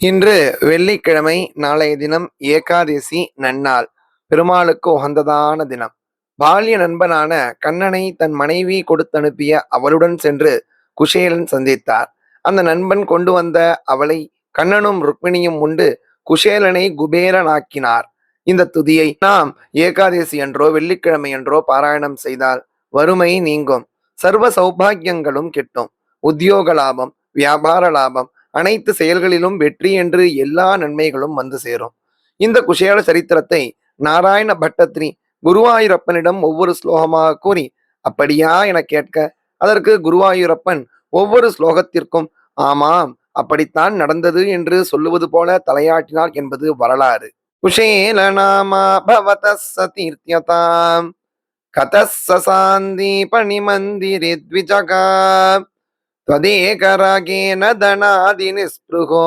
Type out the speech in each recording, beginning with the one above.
இன்று வெள்ளிக்கிழமை நாளைய தினம் ஏகாதசி நன்னாள் பெருமாளுக்கு உகந்ததான தினம். பால்ய நண்பனான கண்ணனை தன் மனைவி கொடுத்தனுப்பிய அவளுடன் சென்று குஷேலன் சந்தித்தார். அந்த நண்பன் கொண்டு வந்த அவளை கண்ணனும் ருக்மிணியும் உண்டு குஷேலனை குபேரனாக்கினார். இந்த துதியை நாம் ஏகாதசி என்றோ வெள்ளிக்கிழமை என்றோ பாராயணம் செய்தால் வறுமை நீங்கும். சர்வ சௌபாகியங்களும் கிட்டும். உத்தியோக லாபம் வியாபார லாபம் அனைத்து செயல்களிலும் வெற்றி என்று எல்லா நன்மைகளும் வந்து சேரும். இந்த குஷேல சரித்திரத்தை நாராயண பட்டத்ரி குருவாயூரப்பனிடம் ஒவ்வொரு ஸ்லோகமாக கூறி அப்படியா? என கேட்க அதற்கு குருவாயூரப்பன் ஒவ்வொரு ஸ்லோகத்திற்கும் ஆமாம் அப்படித்தான் நடந்தது என்று சொல்லுவது போல தலையாட்டினார் என்பது வரலாறு. குஷேல நாமா பவத சதீர்த்தியதாம் கதசசாந்தீபணி மந்திரி த்விஜகா त्वदेकरागेण धनादिनिस्पृहो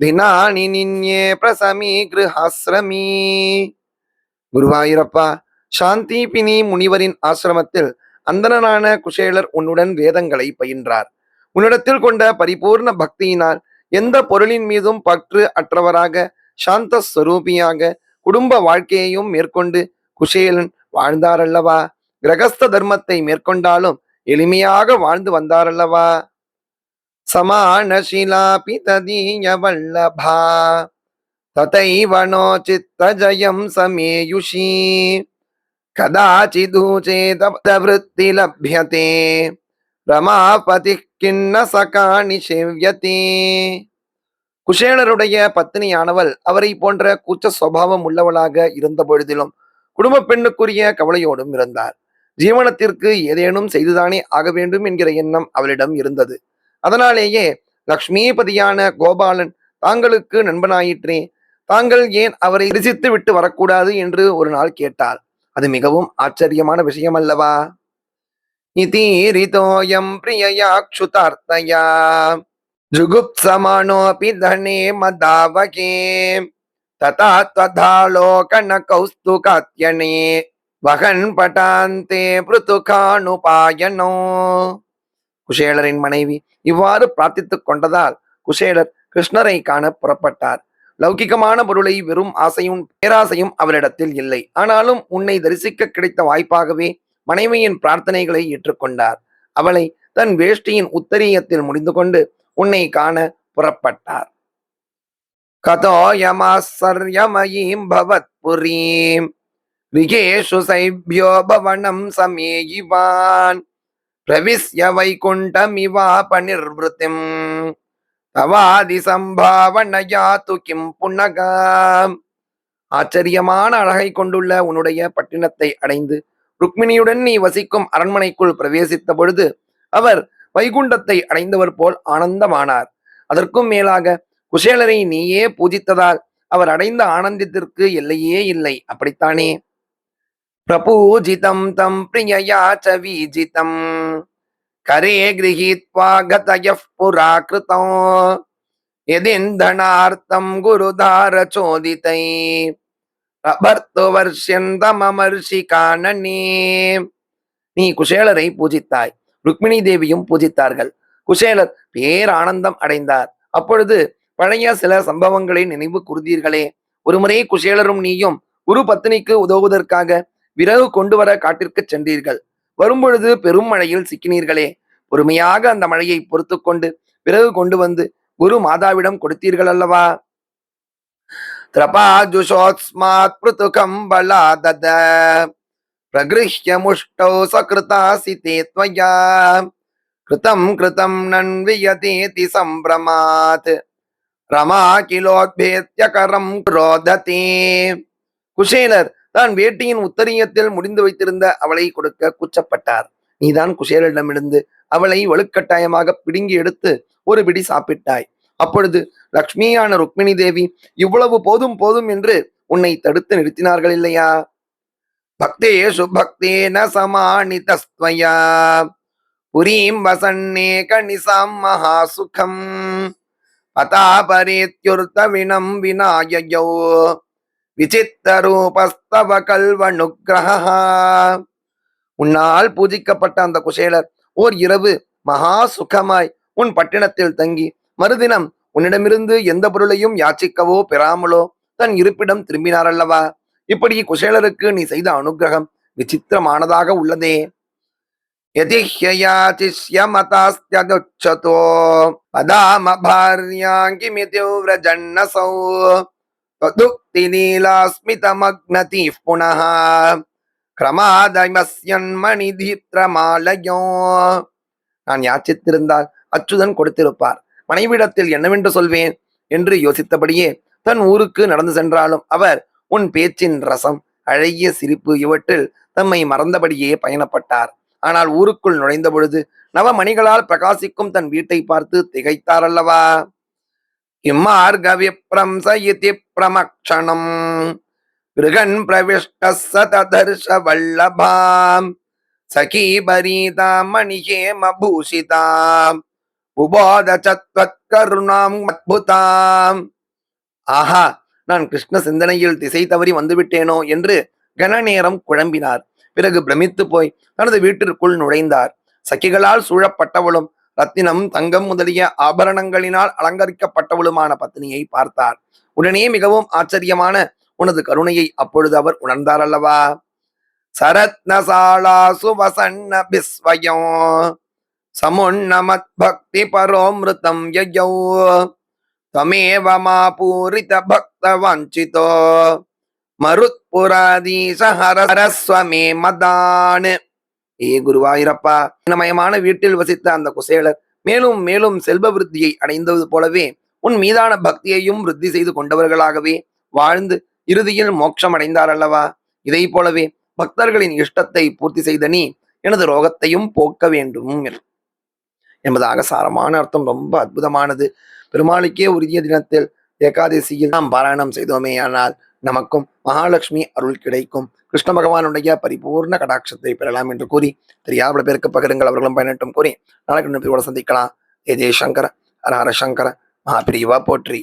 தினானி நின்யே பிரசமி கிருஹாசிரமி குருவாயூரப்பா சாந்திபினி முனிவரின் ஆசிரமத்தில் அந்தணனான குஷேலர் உன்னுடன் வேதங்களை பயின்றார் உன்னிடத்தில் கொண்ட பரிபூர்ண பக்தியினால் எந்த பொருளின் மீதும் பற்று அற்றவராக சாந்த ஸ்வரூபியாக குடும்ப வாழ்க்கையையும் மேற்கொண்டு குஷேலன் வாழ்ந்தாரல்லவா கிரகஸ்த தர்மத்தை மேற்கொண்டாலும் எளிமையாக வாழ்ந்து வந்தாரல்லவா? சமானசிலாபி ததீய வல்லபா. வனோ சித்த ஜயம் சமேயுஷி. கதாச்சிதூச்சேதவృత్తి லப்யதே. ரமாபதி கிண்ண சகாணி செவ்யதே. குஷேலருடைய பத்தினியானவள் அவரை போன்ற கூச்ச சுவாவம் உள்ளவளாக இருந்த பொழுதிலும் குடும்ப பெண்ணுக்குரிய கவலையோடும் இருந்தார். ஜீவனத்திற்கு ஏதேனும் செய்துதானே ஆக வேண்டும் என்கிற எண்ணம் அவளிடம் இருந்தது. அதனாலேயே லக்ஷ்மிபதியான கோபாலன் தாங்களுக்கு நண்பனாயிற்றே தாங்கள் ஏன் அவரை ரிசித்து விட்டு வரக்கூடாது? என்று ஒரு நாள் கேட்டார் அது மிகவும் ஆச்சரியமான விஷயம் அல்லவா இதீரிதோயம் பிரியயாக்ஷுதார்த்தயா ஜுகுப்சமானோபி தனே மதாவகே ததா ததாலோகன கௌஸ்துகாத்யனே. வகன் பட்டாந்தே பிருத்துகானுபாயனோ குஷேலரின் மனைவி இவ்வாறு பிரார்த்தித்துக் கொண்டதால் குஷேலர் கிருஷ்ணரை காண புறப்பட்டார். லௌகிகமான பொருளை வெறும் ஆசையும் பேராசையும் அவரிடத்தில் இல்லை. ஆனாலும் உன்னை தரிசிக்க கிடைத்த வாய்ப்பாகவே மனைவியின் பிரார்த்தனைகளை ஏற்றுக்கொண்டார். அவளை தன் வேஷ்டியின் உத்தரியத்தில் முடிந்து கொண்டு உன்னை காண புறப்பட்டார். கதோயமாசர்யமயீம் பவத் புரீம் விகேஷு சைபியோ பவனம் சமேயிவான் பிரவிஸ்ய பனிர்வத்திம். தவாதி சம்பாவனையா து கிம் புன்னகாம் ஆச்சரியமான அழகை கொண்டுள்ள உன்னுடைய பட்டினத்தை அடைந்து ருக்மிணியுடன் நீ வசிக்கும் அரண்மனைக்குள் பிரவேசித்த பொழுது அவர் வைகுண்டத்தை அடைந்தவர் போல் ஆனந்தமானார். அதற்கும் மேலாக குசேலரை நீயே பூஜித்ததால் அவர் அடைந்த ஆனந்தத்திற்கு எல்லையே இல்லை. அப்படித்தானே? प्रपूजितं तं प्रियया च वीजितं करे गृहीत्वा गतयः पुरा कृतो यदिन्धनार्थं गुरुधारचोदितै भर्तुवर्ष्यन्तममर्षि कानने நீ குஷேலரை பூஜித்தாய் ருக்மிணி தேவியும் பூஜித்தார்கள் குஷேலர் பேரானந்தம் அடைந்தார் அப்பொழுது பழைய சில சம்பவங்களை நினைவு கூர்ந்தீர்களே ஒருமுறை குஷேலரும் நீயும் குரு பத்னிக்கு உதவுவதற்காக விறகு கொண்டு வர காட்டிற்கு சென்றீர்கள் வரும்பொழுது பெரும் மழையில் சிக்கினீர்களே பொறுமையாக அந்த மழையை பொறுத்து கொண்டு விறகு கொண்டு வந்து குரு மாதாவிடம் கொடுத்தீர்கள் அல்லவா திரபாஜுஷோஸ்மாத் பிருத்துகம் பலாதத பிரகிருஹ்ய முஷ்டௌ சகிருதாசி தே त्वया கிருதம் கிருதம் நன்வியதேதி சம்பிரமாத் ரமா கிலோத்பேத்ய கரம் ரோததே குஷேலர் தான் வேட்டியின் உத்தரியத்தில் முடிந்து வைத்திருந்த அவளை கொடுக்க கூச்சப்பட்டார். நீதான் குஷேலரிடமிருந்து அவளை வலுக்கட்டாயமாக பிடுங்கி எடுத்து ஒரு பிடி சாப்பிட்டாய். அப்பொழுது லக்ஷ்மியான ருக்மிணி தேவி இவ்வளவு போதும் போதும் என்று உன்னை தடுத்து நிறுத்தினார்கள் இல்லையா? பக்தேஷு பக்தேன சமானிதஸ்துவயா புரீம் வசன்னே கணிசாம் மகாசுகம் பதாபரேத்யுர்த்த வினம் விநாயகோ விசித்தரூபஸ்தவ கல்வனுக்கிரகா உன்னால் பூஜிக்கப்பட்ட அந்த குசேலர் ஓர் இரவு மகா சுகமாய் உன் பட்டினத்தில் தங்கி மறுதினம் உன்னிடமிருந்து எந்த பொருளையும் யாச்சிக்கவோ பெறாமலோ தன் இருப்பிடம் திரும்பினார் அல்லவா இப்படி குசேலருக்கு நீ செய்த அனுகிரகம் விசித்திரமானதாக உள்ளதே. யதிஹ்யயாச்சிஷ்யமதாஸ்த்யதுச்சதோ பதாம ஜன்னசோ व्रजन्नसौ त्वदुक्तिलीलास्मितमग्नतिः पुनः கிரமாதமஸ்யன்மணிதீப்திரமாலயோ நான் யாச்சித்திருந்தால் அச்சுதன் கொடுத்திருப்பார் மனைவிடத்தில் என்னவென்று சொல்வேன் என்று யோசித்தபடியே தன் ஊருக்கு நடந்து சென்றாலும் அவர் உன் பேச்சின் ரசம் அழகிய சிரிப்பு இவற்றில் தம்மை மறந்தபடியே பயணப்பட்டார் ஆனால் ஊருக்குள் நுழைந்த பொழுது நவமணிகளால் பிரகாசிக்கும் தன் வீட்டை பார்த்து திகைத்தார் அல்லவா இம்மார்க விப்ரம்ச இதி பிரமக்ஷணம் கிருகன் பிரவிஷ்ட சததர்ஷ வல்லபாம் சகீபரீதா மணிஹேம பூஷிதாம் உபோத சத்வத் கருணாம் அத்புதாம் ஆஹா நான் கிருஷ்ண சிந்தனையில் திசை தவறி வந்துவிட்டேனோ என்று கனநேரம் குழம்பினார். பிறகு பிரமித்து போய் தனது வீட்டிற்குள் நுழைந்தார். சகிகளால் சூழப்பட்டவளும் ரத்தினம் தங்கம் முதலிய ஆபரணங்களினால் அலங்கரிக்கப்பட்டவளுமான பத்தினியை பார்த்தார். உடனே மிகவும் ஆச்சரியமான உனது கருணையை அப்பொழுது அவர் உணர்ந்தார் அல்லவா? சரத்னசாலா சுவசன்ன பிஸ்வயம் சமுன்னமத் பக்தி பரோமிருதம் யயௌ தமேவ மா பூரித பக்த வஞ்சிதோ மருத்புராதீச ஹரஸ்வமே மதானு. ஏ குருவாயிரப்பா. இனமயமான வீட்டில் வசித்த அந்த குசேலர் மேலும் மேலும் செல்வ விருத்தியை அடைந்தது போலவே உன் மீதான பக்தியையும் விருத்தி செய்து கொண்டவர்களாகவே வாழ்ந்து இறுதியில் மோட்சம் அடைந்தார் அல்லவா இதை போலவே பக்தர்களின் இஷ்டத்தை பூர்த்தி செய்த நீ எனது ரோகத்தையும் போக்க வேண்டும் என்பதாக சாரமான அர்த்தம். ரொம்ப அற்புதமானது. பெருமாளுக்கே உரிய தினத்தில் ஏகாதசியில் நாம் பாராயணம் செய்தோமே. ஆனால் நமக்கும் மகாலட்சுமி அருள் கிடைக்கும். கிருஷ்ண பகவானுடைய பரிபூர்ண கடாட்சத்தை பெறலாம் என்று கூறி தெரியாத பேருக்கு பகிருங்கள் அவர்களும் பயனட்டும் கூறி நாளைக்கு இன்னொரு சந்திக்கலாம். ஏ ஜெயசங்கர ஹர ஹர சங்கர மகாபிரிவா போற்றி.